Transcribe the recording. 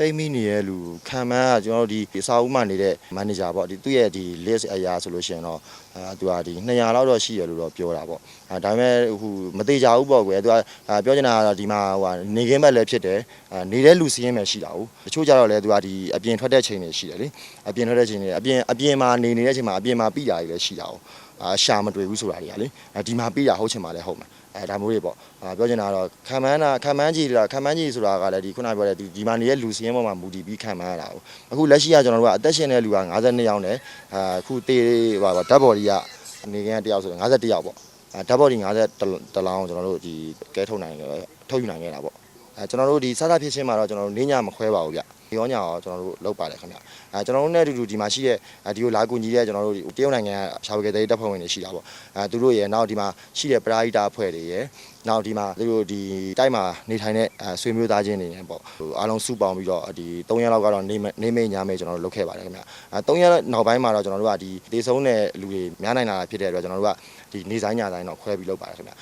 ပိတ်မိနေတဲ့လူခံမှန်းကကျွန်တော်တို့ဒီအစာအုပ်မှနေတဲ့ manager ပေါ့ဒီသူ့ရဲ့ဒီ list အရာဆိုလို့ရှိရင်တော့အဲသူကဒီ200လောက်တော့ရှိရလို့တော့ပြောတာပေါ့အဲဒါပေမဲ့ဟိုမသေးကြဘူးပေါ့ကွယ်သူကအဲပြောချင်တာကတော့ဒီမှာဟိုကနေခင်းဘက်လည်းဖြစ်တယ်အဲနေတဲ့လူစီးရင်ပဲရှိတာဟုတ်တချို့ကြတော့လေသူကဒီအပြင်ထွက်တဲ့ချိန်တွေရှိတယ်လေအပြင်ထွက်တဲ့ချိန်တွေအပြင်အပြင်မှာနေနေတဲ့ချိန်မှာအပြင်မှာပြီးတာတွေလည်းရှိတာဟုတ် အာရှာမတွေ့ဘူးဆိုတာတွေကလေအဲဒီမှာပြီးတာဟုတ်ချင်ပါလဲဟုတ်မှာအဲဒါမျိုးတွေပေါ့အာပြောချင်တာကတော့ခံမှန်းတာခံမှန်းကြည့်တာခံမှန်းကြည့်ဆိုတာကလည်းဒီခုနပြောတဲ့ဒီဒီမှာနေတဲ့လူစီးရင်ပေါ်မှာမူတည်ပြီးခံမှန်းရတာဟုတ်အခုလက်ရှိကကျွန်တော်တို့ကအသက်ရှင်တဲ့လူက52ယောက်နဲ့အာအခုတေးဟိုပါဓာတ်ဘော်ဒီကနေကင်းတယောက်ဆိုရင်51ယောက်ပေါ့အဲဓာတ်ဘော်ဒီ50တလောင်းကျွန်တော်တို့ဒီကဲထုတ်နိုင်တယ်ထုတ်ယူနိုင်ခဲ့တာပေါ့ အဲကျွန်တော်တို့ဒီစားစားဖြစ်ချင်းမှာတော့ကျွန်တော်တို့နေညမခွဲပါဘူးဗျဒီရောညာရောကျွန်တော်တို့လုပ်ပါတယ်ခင်ဗျအဲကျွန်တော်တို့နဲ့အတူတူဒီမှာရှိတဲ့ဒီကိုလာကူညီတဲ့ကျွန်တော်တို့ဒီတရုတ်နိုင်ငံကရှာဝေကတဲ့တပ်ဖွဲ့ဝင်တွေရှိတာပေါ့အဲသူတို့ရဲ့နောက်ဒီမှာရှိတဲ့ပရာဟိတာအဖွဲ့တွေရဲ့နောက်ဒီမှာသူတို့ဒီတိုက်မှာနေထိုင်တဲ့အဲဆွေမျိုးသားချင်းတွေနဲ့ပေါ့ဟိုအားလုံးစုပေါင်းပြီးတော့ဒီ3ရက်လောက်ကတော့နေနေမိတ်ညမိတ်ကျွန်တော်တို့လုပ်ခဲ့ပါတယ်ခင်ဗျအဲ3ရက်နောက်ပိုင်းမှာတော့ကျွန်တော်တို့ကဒီဒေဆုံးတဲ့လူတွေများနိုင်လာတာဖြစ်တဲ့အတွက်ကျွန်တော်တို့ကဒီနေဆိုင်ညဆိုင်တော့ခွဲပြီးလုပ်ပါတယ်ခင်ဗျ